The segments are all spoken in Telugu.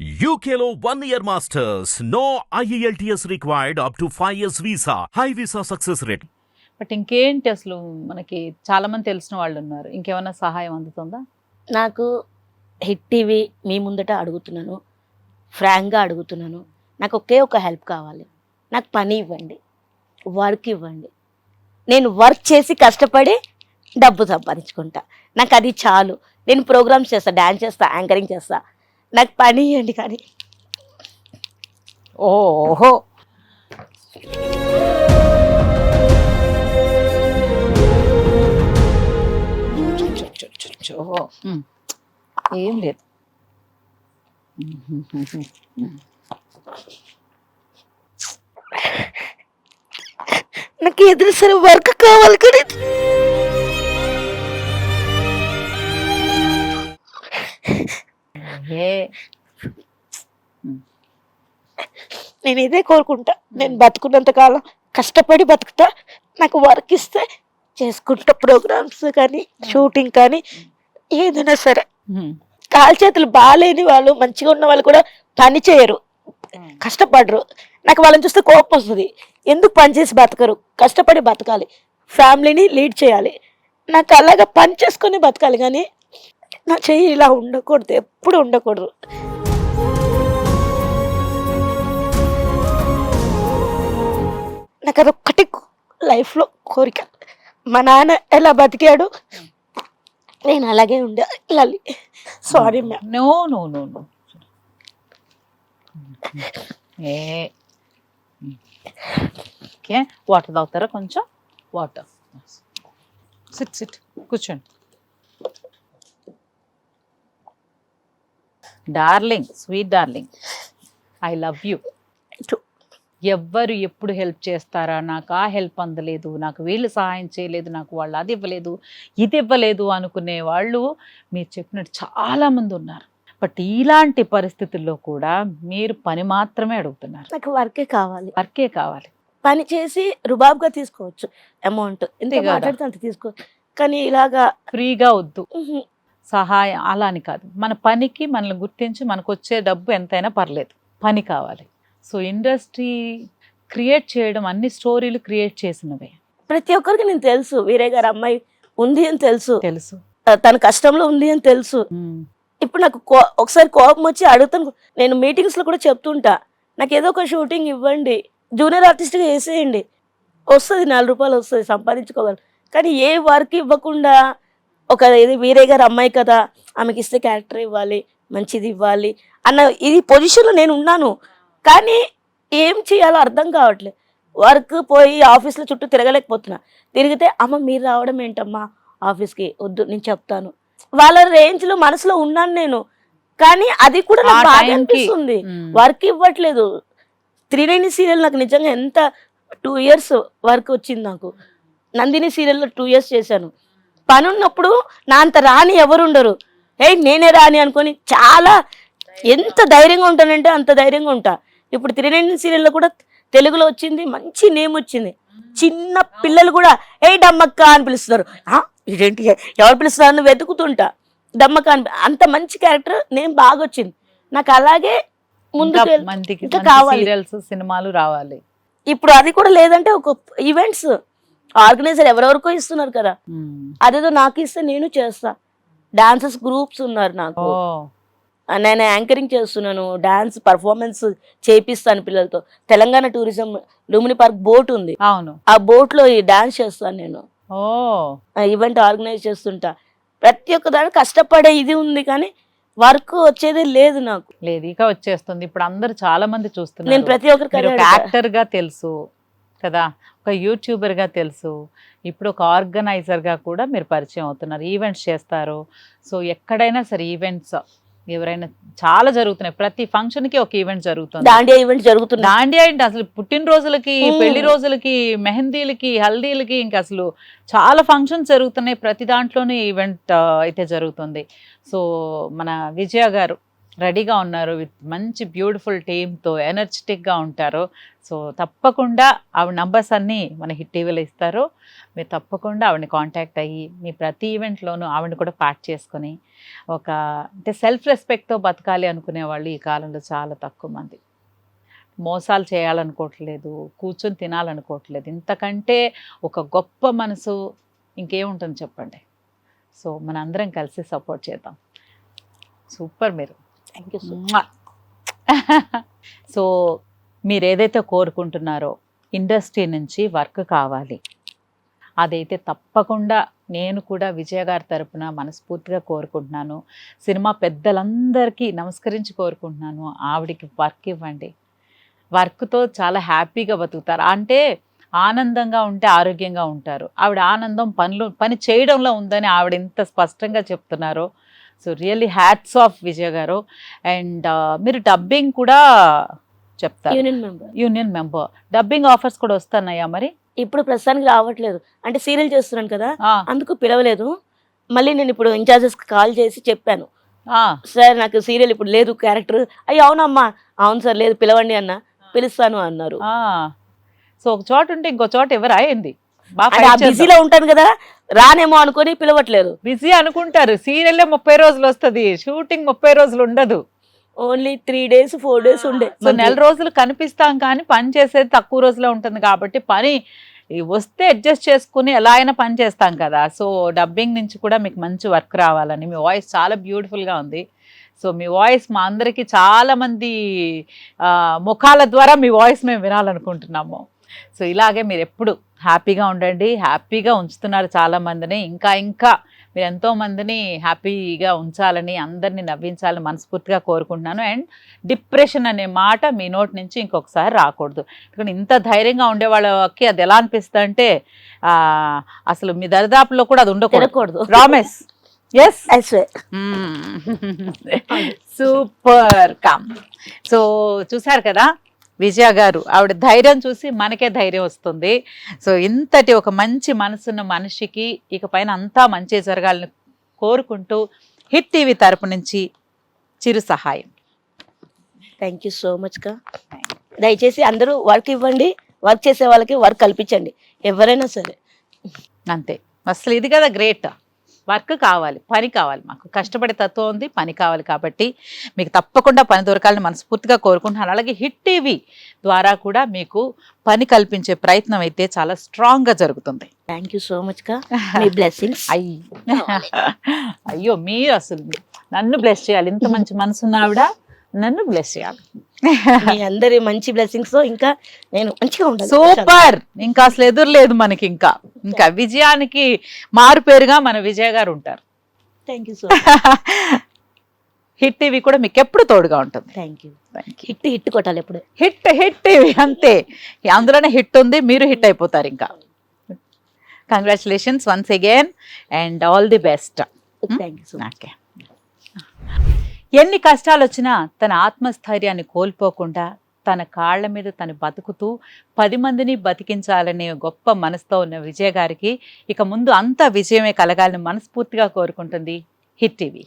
One year masters. No E IELTS required up to 5 years visa. High visa success rate. But ఇంకేంటి అసలు మనకి చాలా మంది తెలిసిన వాళ్ళు ఉన్నారు. ఇంకేమైనా సహాయం అందుతుందా? నాకు హిట్ టీవీ మీ ముందట అడుగుతున్నాను. ఫ్రాంక్గా అడుగుతున్నాను. నాకు ఒకే ఒక హెల్ప్ కావాలి. నాకు పని ఇవ్వండి. వర్క్ ఇవ్వండి. నేను వర్క్ చేసి కష్టపడి డబ్బు సంపాదించుకుంటా. నాకు అది చాలు. నేను ప్రోగ్రామ్స్ చేస్తా డ్యాన్స్ చేస్తా యాంకరింగ్ చేస్తా. నాకు పని ఇవ్వండి కానీ. ఓహో. ఏం లేదు. నాకు ఎదురు సరే వర్క్ కావాలి కానీ. నేను ఇదే కోరుకుంటా. నేను బతుకున్నంత కాలం కష్టపడి బతుకుతా. నాకు వర్క్ ఇస్తే చేసుకుంటా ప్రోగ్రామ్స్ కానీ షూటింగ్ కానీ ఏదైనా సరే. కాలు చేతులు బాగాలేని వాళ్ళు మంచిగా ఉన్న వాళ్ళు కూడా పని చేయరు. కష్టపడరు. నాకు వాళ్ళని చూస్తే కోపం వస్తుంది. ఎందుకు పని చేసి బతకరు? కష్టపడి బతకాలి. ఫ్యామిలీని లీడ్ చేయాలి. నాకు అలాగా పని చేసుకొని బతకాలి కానీ నా చెయ్యి ఇలా ఉండకూడదు ఎప్పుడు ఉండకూడదు. నాకు అదొక్కటి లైఫ్లో కోరిక. మా నాన్న ఎలా బతికాడు? నేను అలాగే ఉండాలి sorry ma'am no no no no. ఏ. ఓకే వాటర్ తాగుతారా కొంచెం? వాటర్. సిట్ సిట్ కూర్చోండి. Darling sweet darling I love you ఎవ్వరు ఎప్పుడు హెల్ప్ చేస్తారా? నాకు ఆ హెల్ప్ అందలేదు. నాకు వీళ్ళు సహాయం చేయలేదు. నాకు వాళ్ళు అది ఇవ్వలేదు ఇది ఇవ్వలేదు అనుకునే వాళ్ళు మీరు చెప్పినట్టు చాలా మంది ఉన్నారు. బట్ ఇలాంటి పరిస్థితుల్లో కూడా మీరు పని మాత్రమే అడుగుతున్నారు. నాకు వర్కే కావాలి. వర్కే కావాలి. పని చేసి రుబాబ్గా తీసుకోవచ్చు అమౌంట్ ఎంత. మాట్లాడితే అంత తీసుకోవచ్చు కానీ ఇలాగా ఫ్రీగా వద్దు. సహాయం అలా అని కాదు. మన పనికి మనల్ని గుర్తించి మనకు వచ్చే డబ్బు ఎంతైనా పర్లేదు. పని కావాలి. సో ఇండస్ట్రీ క్రియేట్ చేయడం అన్ని స్టోరీలు క్రియేట్ చేసినవే. ప్రతి ఒక్కరికి నేను తెలుసు. వీరే గారు అమ్మాయి ఉంది అని తెలుసు. తెలుసు. తన కష్టంలో ఉంది అని తెలుసు. ఇప్పుడు నాకు ఒకసారి కోపం వచ్చి అడుగుతాను. నేను మీటింగ్స్లో కూడా చెప్తుంటా. నాకు ఏదో ఒక షూటింగ్ ఇవ్వండి. జూనియర్ ఆర్టిస్ట్గా వేసేయండి. వస్తుంది నాలుగు రూపాయలు వస్తుంది సంపాదించుకోగలరు కానీ ఏ వర్క్ ఇవ్వకుండా ఒక ఇది వీరే గారు అమ్మాయి కదా ఆమెకి ఇస్తే క్యారెక్టర్ ఇవ్వాలి మంచిది ఇవ్వాలి అన్న ఇది పొజిషన్లో నేను ఉన్నాను. కానీ ఏం చేయాలో అర్థం కావట్లేదు వర్క్ పోయి ఆఫీస్లో చుట్టూ తిరగలేకపోతున్నా. తిరిగితే అమ్మ మీరు రావడం ఏంటమ్మా? ఆఫీస్కి వద్దు నేను చెప్తాను. వాళ్ళ రేంజ్లో మనసులో ఉన్నాను నేను. కానీ అది కూడా నాకు బాగా అనిపిస్తుంది. వర్క్ ఇవ్వట్లేదు. త్రినేని సీరియల్ నాకు నిజంగా ఎంత టూ ఇయర్స్ వర్క్ వచ్చింది నాకు. నందిని సీరియల్లో టూ ఇయర్స్ చేశాను. పని ఉన్నప్పుడు నా అంత రాని ఎవరు ఉండరు ఏ నేనే రాని అనుకొని చాలా ఎంత ధైర్యంగా ఉంటానంటే అంత ధైర్యంగా ఉంటా. ఇప్పుడు త్రినేని సీరియల్లో కూడా తెలుగులో వచ్చింది మంచి నేమ్ వచ్చింది. చిన్న పిల్లలు కూడా ఏ డమ్మక్క అని పిలుస్తున్నారు. "ఆ, ఇదేంటి ఎవరు పిలుస్తున్నారు వెతుకుతుంటా. డమ్మక్క అని అంత మంచి క్యారెక్టర్ నేమ్ బాగా వచ్చింది. నాకు అలాగే ఇంకా కావాలి. సినిమాలు రావాలి. ఇప్పుడు అది కూడా లేదంటే ఒక ఈవెంట్స్ ఆర్గనైజర్ ఎవరెవరికో ఇస్తున్నారు కదా. అదేదో నాకు ఇస్తే నేను చేస్తా. డాన్సర్స్ గ్రూప్స్ ఉన్నారు నాకు. నేను యాంకరింగ్ చేస్తున్నాను డాన్స్ పర్ఫార్మెన్స్ చేపిస్తాను పిల్లలతో. Telangana tourism Lumbini park boat ఉంది. అవును. ఆ బోట్లో ఈ డాన్స్ చేస్తాను నేను. ఈవెంట్ ఆర్గనైజ్ చేస్తుంటా. ప్రతి ఒక్క దాని కష్టపడే ఇది ఉంది కానీ వర్క్ వచ్చేదే లేదు నాకు. లేదు ఇక వచ్చేస్తుంది. ఇప్పుడు అందరు చాలా మంది నేను చూస్తున్నారు ప్రతి ఒక్కరికి. యాక్టర్గా తెలుసు. కదా. ఒక యూట్యూబర్గా తెలుసు. ఇప్పుడు ఒక ఆర్గనైజర్గా కూడా మీరు పరిచయం అవుతున్నారు. ఈవెంట్స్ చేస్తారు. సో ఎక్కడైనా సరే ఈవెంట్స్ ఎవరైనా చాలా జరుగుతున్నాయి. ప్రతి ఫంక్షన్కి ఒక ఈవెంట్ జరుగుతుంది. దాండియా ఈవెంట్ జరుగుతుంది. దాండియా ఏంటి అసలు పుట్టినరోజులకి. పెళ్ళి రోజులకి మెహందీలకి హల్దీలకి ఇంకా అసలు చాలా ఫంక్షన్స్ జరుగుతున్నాయి. ప్రతి దాంట్లోనే ఈవెంట్ అయితే జరుగుతుంది. సో మన విజయ గారు రెడీగా ఉన్నారు విత్ మంచి బ్యూటిఫుల్ టీమ్తో ఎనర్జెటిక్గా ఉంటారు. సో తప్పకుండా ఆవిడ నంబర్స్ అన్నీ మన హిట్ టీవీలో ఇస్తారు. మీరు తప్పకుండా ఆవిడని కాంటాక్ట్ అయ్యి మీ ప్రతి ఈవెంట్లోనూ ఆవిడని కూడా పార్ట్ చేసుకొని ఒక అంటే సెల్ఫ్ రెస్పెక్ట్తో బతకాలి అనుకునే వాళ్ళు ఈ కాలంలో చాలా తక్కువ మంది. మోసాలు చేయాలనుకోవట్లేదు కూర్చొని తినాలనుకోవట్లేదు. ఇంతకంటే ఒక గొప్ప మనసు ఇంకేముంటుంది చెప్పండి? సో మన అందరం కలిసి సపోర్ట్ చేద్దాం. సూపర్ మీరు. థ్యాంక్ యూ సో మీరు ఏదైతే కోరుకుంటున్నారో ఇండస్ట్రీ నుంచి వర్క్ కావాలి. అదైతే తప్పకుండా నేను కూడా విజయ గారి తరపున మనస్ఫూర్తిగా కోరుకుంటున్నాను. సినిమా పెద్దలందరికీ నమస్కరించి కోరుకుంటున్నాను. ఆవిడికి వర్క్ ఇవ్వండి. వర్క్తో చాలా హ్యాపీగా బతుకుతారు. అంటే ఆనందంగా ఉంటే ఆరోగ్యంగా ఉంటారు. ఆవిడ ఆనందం పనులు పని చేయడంలో ఉందని ఆవిడ ఇంత స్పష్టంగా చెప్తున్నారో so really hats off Vijay garu. And మీరు డబ్బింగ్ కూడా చెప్తారు. Union member union member dubbing offers కూడా వస్తున్నాయా మరి? ఇప్పుడు ప్రస్తుతానికి రావట్లేదు. అంటే సీరియల్ చేస్తున్నాను కదా అందుకు పిలవలేదు. మళ్ళీ నేను ఇప్పుడు ఇన్ఛార్జెస్ కాల్ చేసి చెప్పాను. సార్ నాకు సీరియల్ ఇప్పుడు లేదు క్యారెక్టర్ అయ్యి అవునమ్మా. అవును సార్ లేదు పిలవండి అన్న. పిలుస్తాను అన్నారు. సో ఒక చోట ఉంటే ఇంకో చోట ఎవరు అయింది ఆ బిజీలో ఉంటాను కదా రానేమో అనుకొని పిలవట్లేదు బిజీ అనుకుంటారు. సీరియల్ ముప్పై రోజులు వస్తది. షూటింగ్ ముప్పై రోజులు ఉండదు. Only three days four days ఉండే. సో నెల రోజులు కనిపిస్తాం కానీ పని చేసేది తక్కువ రోజులో ఉంటుంది కాబట్టి పని వస్తే అడ్జస్ట్ చేసుకుని ఎలా అయినా పని చేస్తాం కదా. సో డబ్బింగ్ నుంచి కూడా మీకు మంచి వర్క్ రావాలని. మీ వాయిస్ చాలా బ్యూటిఫుల్గా ఉంది. సో మీ వాయిస్ మా అందరికీ చాలా మంది ఆ, ముఖాల ద్వారా మీ వాయిస్ మేము వినాలనుకుంటున్నాము. సో ఇలాగే మీరు ఎప్పుడు హ్యాపీగా ఉండండి. హ్యాపీగా ఉంచుతున్నారు చాలా మందిని. ఇంకా ఇంకా మీరు ఎంతో మందిని హ్యాపీగా ఉంచాలని అందరినీ నవ్వించాలని మనస్ఫూర్తిగా కోరుకుంటున్నాను. అండ్ డిప్రెషన్ అనే మాట మీ నోటి నుంచి ఇంకొకసారి రాకూడదు. ఎందుకంటే ఇంత ధైర్యంగా ఉండే వాళ్ళకి అది ఎలా అనిపిస్తుంది అంటే అసలు మీ దరిదాపులో కూడా అది ఉండకూడదు. Promise yes. Super come so చూసారు కదా? విజయ గారు ఆవిడ ధైర్యం చూసి మనకే ధైర్యం వస్తుంది. సో ఇంతటి ఒక మంచి మనసున్న మనిషికి ఇక పైన అంతా మంచి జరగాలని కోరుకుంటూ హిట్ టీవీ తరపు నుంచి చిరు సహాయం. థ్యాంక్ యూ సో మచ్గా దయచేసి అందరూ వర్క్ ఇవ్వండి వర్క్ చేసే వాళ్ళకి వర్క్ కల్పించండి. ఎవరైనా సరే. అంతే. అసలు ఇది కదా గ్రేట్. వర్క్ కావాలి పని కావాలి మాకు. కష్టపడే తత్వం ఉంది పని కావాలి కాబట్టి మీకు తప్పకుండా పని దొరకాలని మనస్ఫూర్తిగా కోరుకుంటున్నాను. అలాగే హిట్ టీవీ ద్వారా కూడా మీకు పని కల్పించే ప్రయత్నం అయితే చాలా స్ట్రాంగ్గా జరుగుతుంది. థ్యాంక్ యూ సో మచ్ మీ బ్లెస్సింగ్స్ అయ్యి. అయ్యో మీరు అసలు నన్ను బ్లెస్ చేయాలి. ఇంత మంచి మనసున్న ఆవిడ నన్ను బ్లెస్ చేయాలి. మీ అందరి మంచి బ్లెస్సింగ్స్తో ఇంకా నేను మంచిగా ఉంటాను సూపర్ ఇంకా అసలు ఎదురులేదు మనకి ఇంకా. ఇంకా విజయానికి మారు పేరుగా మన విజయ్ గారు ఉంటారు. Thank you so hit TV కూడా మీకు ఎప్పుడు తోడుగా ఉంటుంది. థ్యాంక్ యూ హిట్ హిట్ కొట్టాలి ఎప్పుడు. హిట్ హిట్ టీవీ అంతే. అందులోనే హిట్ ఉంది మీరు హిట్ అయిపోతారు ఇంకా. Congratulations once again and all the best thank you so okay ఎన్ని కష్టాలు వచ్చినా తన ఆత్మస్థైర్యాన్ని కోల్పోకుండా తన కాళ్ళ మీద తను బతుకుతూ పది మందిని బతికించాలనే గొప్ప మనసుతో ఉన్న విజయ గారికి ఇక ముందు అంత విజయమే కలగాలని మనస్ఫూర్తిగా కోరుకుంటుంది హిట్ టీవీ.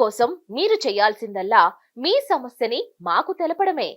దీనికోసం మీరు చేయాల్సిందల్లా మీ సమస్యని మాకు తెలపడమే.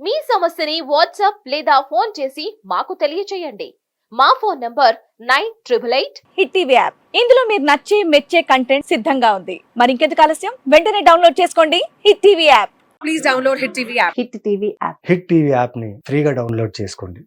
మీ సమస్యని వాట్సాప్ లేదా ఫోన్ చేసి మాకు తెలియచేయండి. మా phone number nine triple eight hit TV app. ఇందులో మీరు నచ్చే మెచ్చే కంటెంట్ సిద్ధంగా ఉంది. మరి ఇంకెందుకు ఆలస్యం? వెంటనే డౌన్లోడ్ చేసుకోండి hit TV app. Hit TV యాప్ని ఫ్రీగా డౌన్లోడ్ చేసుకోండి.